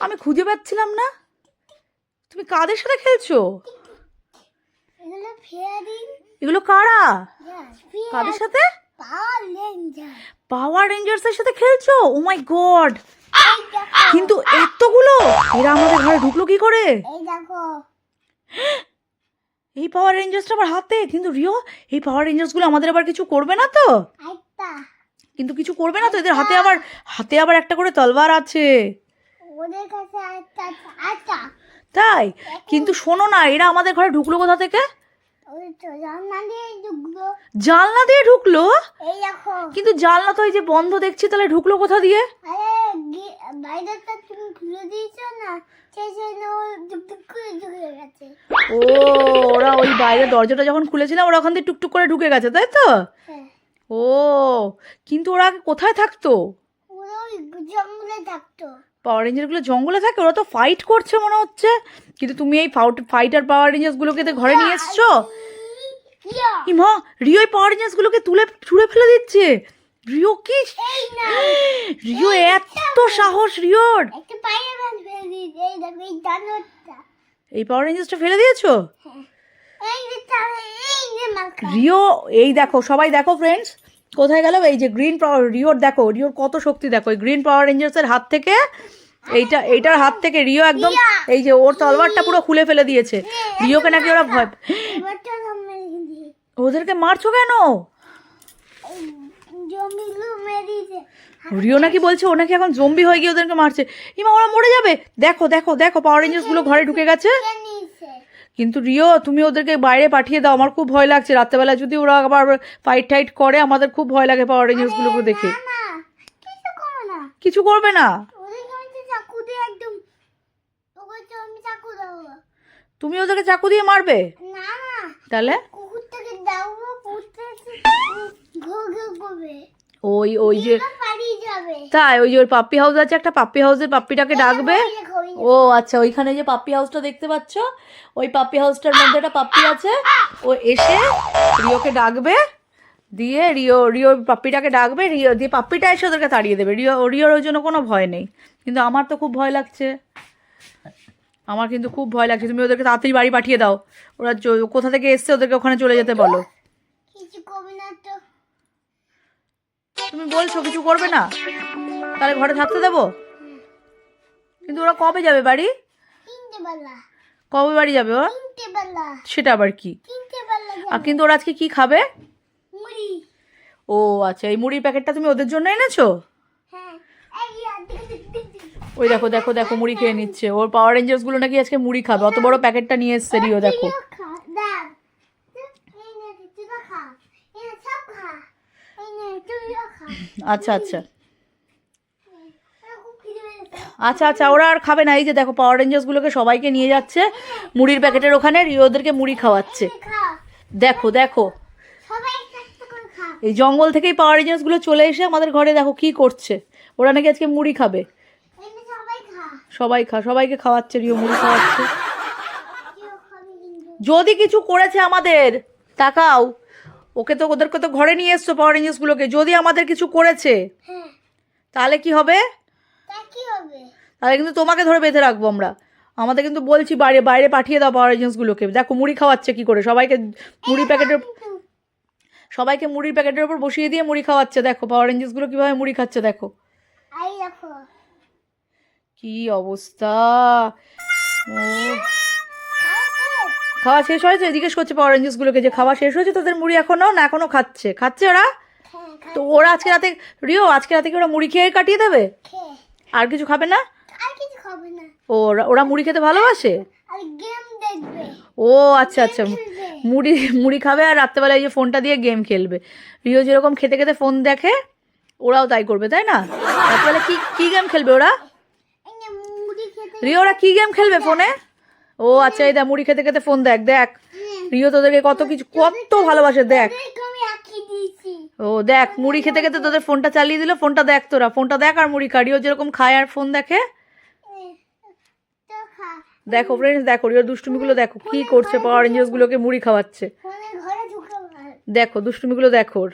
আমি খুঁজে পাচ্ছিলাম না। তুমি কাদের সাথে খেলছো? এগুলো কারা? কাদের সাথে? পাওয়ার রেঞ্জার। পাওয়ার রেঞ্জার্সের সাথে খেলছো? ও মাই গড কিন্তু এতগুলো? এরা আমাদের ঘরে ঢুকলো কি করে? এই পাওয়ার রেঞ্জার্সটা আবার হাতে। কিন্তু রিও এই পাওয়ার রেঞ্জার্সগুলো আমাদের আবার কিছু করবে না তো? কিন্তু কিছু করবে না তো? এদের হাতে আবার হাতে আবার একটা করে তলবার আছে। ওদের কাছে একটা তাই? কিন্তু শোনো না এরা আমাদের ঘরে ঢুকলো কোথা থেকে? জানলা দিয়ে ঢুকলো। কিন্তু জানলা তো এই যে বন্ধ দেখছি তাহলে ঢুকলো কোথা দিয়ে? ও ওরা ওই বাইরে দরজাটা যখন খুলেছিলাম ওরা ওখান দিয়ে টুকটুক করে ঢুকে গেছে তাই তো? হ্যাঁ। ও কিন্তু ওরা আগে কোথায় থাকতো? ওরা ওই জঙ্গলে থাকতো। পাওয়ার রেঞ্জারগুলো জঙ্গলে থাকে? ওরা তো ফাইট করছে মনে হচ্ছে। কিন্তু তুমি এই ফাইটার পাওয়ার রেঞ্জার্সগুলোকে তো ঘরে নিয়ে এসছো? ইমা রিও এই পাওয়ার রেঞ্জার্সগুলোকে তুলে ছুঁড়ে ফেলে দিচ্ছে। রিও কি রিও এত সাহস রিওর। এই পাওয়ার রেঞ্জার্সটা ফেলে দিয়েছ? রিও এই দেখো সবাই দেখো ফ্রেন্ডস কোথায় গেল? এই যে গ্রিন পাওয়ার রিওর দেখো রিওর কত শক্তি দেখো এই গ্রিন পাওয়ার রেঞ্জার্সের হাত থেকে এইটা এইটার হাত থেকে রিও একদম এই যে ওর তলবারটা পুরো খুলে ফেলে দিয়েছে। রিওকে নাকি ওরা ভয় ওদেরকে মারছো কেন? রিও নাকি বলছে ও নাকি এখন জম্বি হয়ে গিয়ে ওদেরকে মারছে। ইমা ওরা মরে যাবে। দেখো দেখো দেখো পাওয়ার রেঞ্জার্সগুলো ঘরে ঢুকে গেছে। কিন্তু রিও তুমি ওদেরকে বাইরে পাঠিয়ে দাও। আমার খুব ভয় লাগছে। রাত্রেবেলা যদি ওরা আবার ফাইট টাইট করে আমাদের খুব ভয় লাগে পাওয়ার রেঞ্জার্সগুলোকে দেখে। কিছু করবে না? তুমি ওদেরকে চাকু দিয়ে মারবে? তাহলে? ওই ওই যে তাই ওই যে ওর পাপ্পি হাউস আছে একটা পাপ্পি হাউসের পাপ্পিটাকে ডাকবে। ও আচ্ছা ওইখানে যে পাপ্পি হাউসটা দেখতে পাচ্ছ? ওই পাপ্পি হাউসটার মধ্যে একটা পাপ্পি আছে। ও এসে রিওকে ডাকবে দিয়ে রিও রিও পাপ্পিটাকে ডাকবে রিও দিয়ে পাপ্পিটা এসে ওদেরকে তাড়িয়ে দেবে। রিও রিওর ওই জন্য কোনো ভয় নেই। কিন্তু আমার তো খুব ভয় লাগছে। আমার কিন্তু খুব ভয় লাগছে। তুমি ওদেরকে তাড়াতাড়ি বাড়ি পাঠিয়ে দাও। ওরা কোথা থেকে এসছে ওদেরকে ওখানে চলে যেতে বলো। তুমি বলছো কিছু করবে না? তাহলে ঘরে থাকতে দেবো? কিন্তু ওরা কবে যাবে বাড়ি? কবে বাড়ি যাবে ও সেটা আবার কি? আর কিন্তু ওরা আজকে কি খাবে? ও আচ্ছা এই মুড়ির প্যাকেটটা তুমি ওদের জন্য এনেছো? হ্যাঁ। ওই দেখো দেখো দেখো মুড়ি খেয়ে নিচ্ছে। ওর পাওয়ার রেঞ্জার্সগুলো নাকি আজকে মুড়ি খাবে। অত বড় প্যাকেটটা নিয়ে এসছে রিও দেখো। আচ্ছা খা, দেখ। এই নে, তুইও খা। এই নে, সব খা। এই নে, তুইও খা। আচ্ছা আচ্ছা আমার খুব খিদে পেয়েছে। আচ্ছা আচ্ছা ওরা আর খাবে না এই যে দেখো পাওয়ার রেঞ্জার্স গুলোকে সবাইকে নিয়ে যাচ্ছে মুড়ির প্যাকেটের ওখানে রিও ওদেরকে মুড়ি খাওয়াচ্ছে দেখো দেখো। এই জঙ্গল থেকেই পাওয়ার রেঞ্জার্সগুলো চলে এসে আমাদের ঘরে দেখো কি করছে ওরা নাকি আজকে মুড়ি খাবে সবাই খা। সবাইকে খাওয়াচ্ছে রিও মুড়ি খাওয়াচ্ছে। যদি কিছু করেছে আমাদের তাকাও ওকে তো ওদেরকে তো ঘরে নিয়ে এসছো পাওয়ার রেঞ্জার্সগুলোকে যদি আমাদের কিছু করেছে হ্যাঁ, তাহলে কি হবে? তাহলে কিন্তু তোমাকে ধরে বেঁধে রাখব আমরা। আমাদের কিন্তু বলছি বাইরে বাইরে পাঠিয়ে দাও পাওয়ার এজেন্সগুলোকে দেখো মুড়ি খাওয়াচ্ছে কি করে? সবাইকে মুড়ি প্যাকেটের সবাইকে মুড়ির প্যাকেটের উপর বসিয়ে দিয়ে মুড়ি খাওয়াচ্ছে দেখো পাওয়ার এজেন্সগুলো কীভাবে মুড়ি খাচ্ছে দেখো। কি অবস্থা? খাওয়া শেষ হয়েছে? জিজ্ঞেস করছে পাওয়ার রেঞ্জার্সগুলোকে যে খাওয়া শেষ হয়েছে তোদের মুড়ি এখনও না এখনও খাচ্ছে? খাচ্ছে ওরা? হ্যাঁ, তো ওরা আজকে রাতে রিও আজকে রাতে কি ওরা মুড়ি খেয়ে কাটিয়ে দেবে। আর কিছু খাবে না? ও ওরা ওরা মুড়ি খেতে ভালোবাসে? ও আচ্ছা আচ্ছা। মুড়ি মুড়ি খাবে আর রাত্রেবেলা এই যে ফোনটা দিয়ে গেম খেলবে। রিও যেরকম খেতে খেতে ফোন দেখে ওরাও তাই করবে তাই না? রাত্রেবেলা কি কি গেম খেলবে ওরা? রিও ওরা কি গেম খেলবে ফোনে? ও আচ্ছা এই দেখ মুড়ি খেতে খেতে ফোন দেখ দেখ। হুম। রিও তোদেরকে কত কিছু কত ভালোবাসে দেখ ওদেরকে আমি আঁকিয়ে দিয়েছি ও দেখ মুড়ি খেতে খেতে তোদের ফোনটা চালিয়ে দিল ফোনটা দেখ তোরা ফোনটা দেখ আর মুড়ি খাড়ি ও যেরকম খায় আর ফোন দেখে। দেখো ফ্রেন্ডস দেখো ওর দুষ্টুমিগুলো দেখো কি করছে পাওয়ার রেঞ্জার্সগুলোকে মুড়ি খাওয়াচ্ছে। দেখো দুষ্টুমিগুলো দেখো ওর।